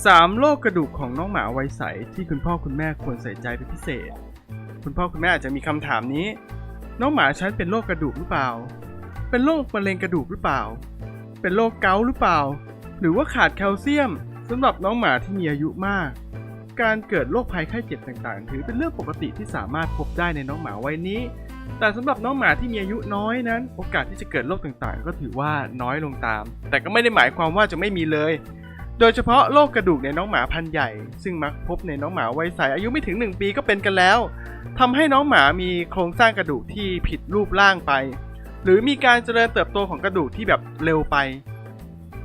3. โรคกระดูกของน้องหมาวัยใสที่คุณพ่อคุณแม่ควรใส่ใจเป็นพิเศษ คุณพ่อคุณแม่อาจจะมีคำถามนี้ น้องหมาฉันเป็นโรคกระดูกหรือเปล่า เป็นโรคมะเร็งกระดูกหรือเปล่า เป็นโรคเกาต์หรือเปล่า หรือว่าขาดแคลเซียมสำหรับน้องหมาที่มีอายุมาก การเกิดโรคภัยไข้เจ็บต่างๆ ถือเป็นเรื่องปกติที่สามารถพบได้ในน้องหมาวัยนี้ แต่สำหรับน้องหมาที่มีอายุน้อยนั้น โอกาสที่จะเกิดโรคต่างๆ ก็ถือว่าน้อยลงตาม แต่ก็ไม่ได้หมายความว่าจะไม่มีเลย โดยเฉพาะโรคกระดูกในน้องหมาพันธุ์ใหญ่ ซึ่งมักพบในน้องหมาวัยใสอายุไม่ถึง 1 ปีก็เป็นกันแล้วทำให้น้องหมามีโครงสร้างกระดูกที่ผิดรูปร่างไป หรือมีการเจริญเติบโตของกระดูกที่แบบเร็วไป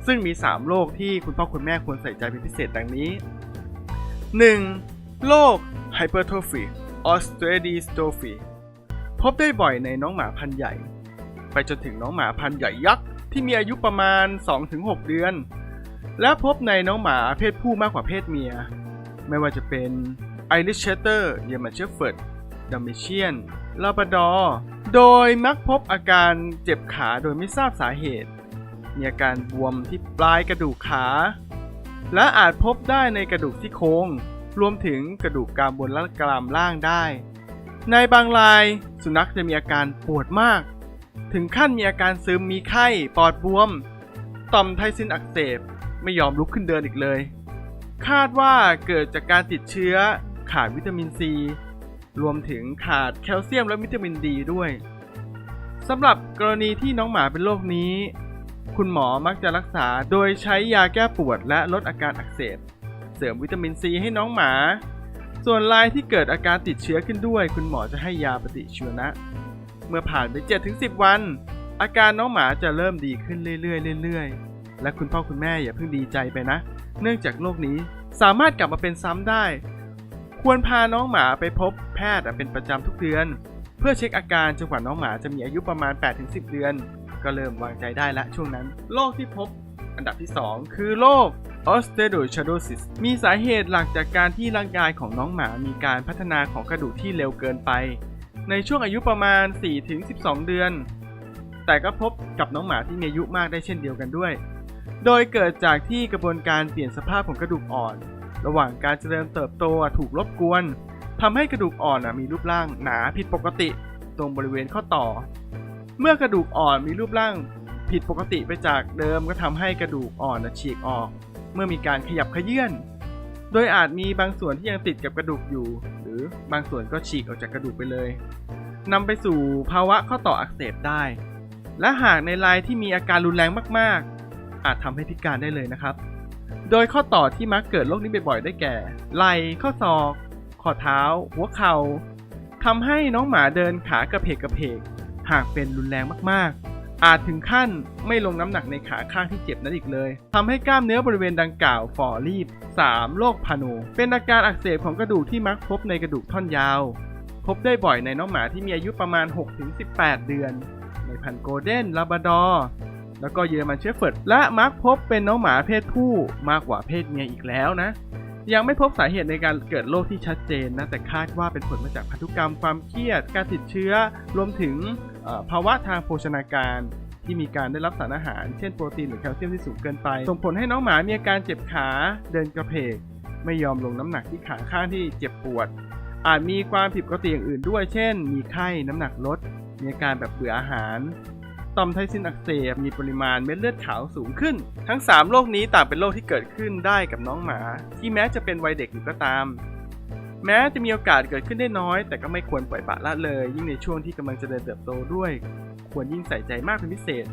ซึ่งมี 3 โรคที่คุณพ่อคุณแม่ควรใส่ใจเป็นพิเศษดังนี้ 1. โรค Hypertrophy Osteodystrophy พบได้บ่อยในน้องหมาพันธุ์ใหญ่ ไปจนถึงน้องหมาพันธุ์ใหญ่ยักษ์ที่มีอายุประมาณ 2-6 เดือน และพบในน้องหมาเพศผู้มากกว่าเพศเมีย ไม่ว่าจะเป็น Irish Setter German Shepherd d a m a s i a n Labrador โดยมักพบอาการเจ็บขาโดยไม่ทราบสาเหตุ มีอาการบวมที่ปลายกระดูกขา และอาจพบได้ในกระดูกที่โครงรวมถึงกระดูกกรามบนและกรามล่างได้ ในบางรายสุนัขจะมีอาการปวดมาก ถึงขั้นมีอาการซึมมีไข้ ปอดบวม ต่อมไทซินอักเสบ ไม่ยอมลุกขึ้นเดินอีกเลย คาดว่าเกิดจากการติดเชื้อขาดวิตามินซี รวมถึงขาดแคลเซียมและวิตามินดีด้วยสำหรับกรณีที่น้องหมาเป็นโรคนี้ คุณหมอมักจะรักษาโดยใช้ยาแก้ปวดและลดอาการอักเสบ เสริมวิตามินซีให้น้องหมา ส่วนรายที่เกิดอาการติดเชื้อขึ้นด้วย คุณหมอจะให้ยาปฏิชีวนะ เมื่อผ่านไป 7-10 วัน อาการน้องหมาจะเริ่มดีขึ้นเรื่อยๆเรื่อยๆ และคุณพ่อคุณแม่อย่าเพิ่งดีใจไปนะ เนื่องจากโรคนี้สามารถกลับมาเป็นซ้ำได้ ควรพาน้องหมาไปพบแพทย์เป็นประจำทุกเดือน เพื่อเช็คอาการจนกว่าน้องหมาจะมีอายุประมาณ 8-10 เดือน ก็เริ่มวางใจได้ละช่วงนั้น โรคที่พบอันดับที่ 2 คือโรค osteochondrosis มีสาเหตุหลักจากการที่ร่างกายของน้องหมามีการพัฒนาของกระดูกที่เร็วเกินไป ในช่วงอายุประมาณ 4-12 เดือน แต่ก็พบกับน้องหมาที่มีอายุมากได้เช่นเดียวกันด้วย โดยเกิดจากที่กระบวนการเปลี่ยนสภาพของกระดูกอ่อน ระหว่างการเจริญเติบโตถูกรบกวนทำให้กระดูกอ่อนมีรูปร่างหนาผิดปกติ ตรงบริเวณข้อต่อ เมื่อกระดูกอ่อนมีรูปร่างผิดปกติไปจากเดิมก็ทำให้กระดูกอ่อนฉีกออก เมื่อมีการขยับขยื่นโดยอาจมีบางส่วนที่ยังติดกับกระดูกอยู่ หรือบางส่วนก็ฉีกออกจากกระดูกไปเลยนำไปสู่ภาวะข้อต่ออักเสบได้ และหากในรายที่มีอาการรุนแรงมากๆ อาจทำให้พิการได้เลยนะครับ โดยข้อต่อที่มักเกิดโรคนี้บ่อยๆได้แก่ ไหล่ข้อศอก ข้อเท้า หัวเข่าทำให้น้องหมาเดินขากระเพกกระเพกหากเป็นรุนแรงมากๆ อาจถึงขั้นไม่ลงน้ำหนักในขาข้างที่เจ็บนั้นอีกเลยทำให้กล้ามเนื้อบริเวณดังกล่าวฝ่อรีบ 3. โรคพาโนเป็นอาการอักเสบของกระดูกที่มักพบในกระดูกท่อนยาว พบได้บ่อยในน้องหมาที่มีอายุประมาณ 6-18 เดือน ในพันธุ์โกลเด้นลาบราดอร์ แล้วก็เยอรมันเชฟเฟิร์ดและมักพบเป็นน้องหมาเพศผู้มากกว่าเพศเมียอีกแล้วนะ ยังไม่พบสาเหตุในการเกิดโรคที่ชัดเจนนะ แต่คาดว่าเป็นผลมาจากพันธุกรรมความเครียด การติดเชื้อ รวมถึงภาวะทางโภชนาการที่มีการได้รับสารอาหาร เช่นโปรตีนหรือแคลเซียมที่สูงเกินไป ส่งผลให้น้องหมามีอาการเจ็บขาเดินกระเพก ไม่ยอมลงน้ำหนักที่ขาข้างที่เจ็บปวด อาจมีความผิดปกติอย่างอื่นด้วย เช่น มีไข้น้ำหนักลด มีอาการแบบเบื่ออาหาร ต่อมไทซินอักเสบมีปริมาณเม็ดเลือดขาวสูงขึ้น ทั้ง 3 โรคนี้ต่างเป็นโรคที่เกิดขึ้นได้กับน้องหมา ที่แม้จะเป็นวัยเด็กอยู่ก็ตาม แม้จะมีโอกาสเกิดขึ้นได้น้อย แต่ก็ไม่ควรปล่อยปละละเลย ยิ่งในช่วงที่กำลังเจริญเติบโตด้วย ควรยิ่งใส่ใจมากเป็นพิเศษ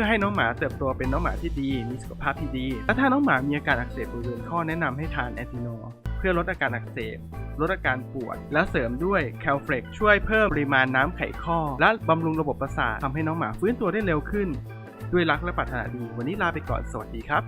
พื่อให้น้องหมาเติบโตเป็นน้องหมาที่ดี มีสุขภาพที่ดี และถ้าน้องหมามีอาการอักเสบบริเวณข้อแนะนำให้ทานแอนติโน เพื่อลดอาการอักเสบ ลดอาการปวด และเสริมด้วยแคลเฟล็กช่วยเพิ่มปริมาณน้ำไขข้อ และบำรุงระบบประสาททำให้น้องหมาฟื้นตัวได้เร็วขึ้น ด้วยรักและปรารถนาดี วันนี้ลาไปก่อน สวัสดีครับ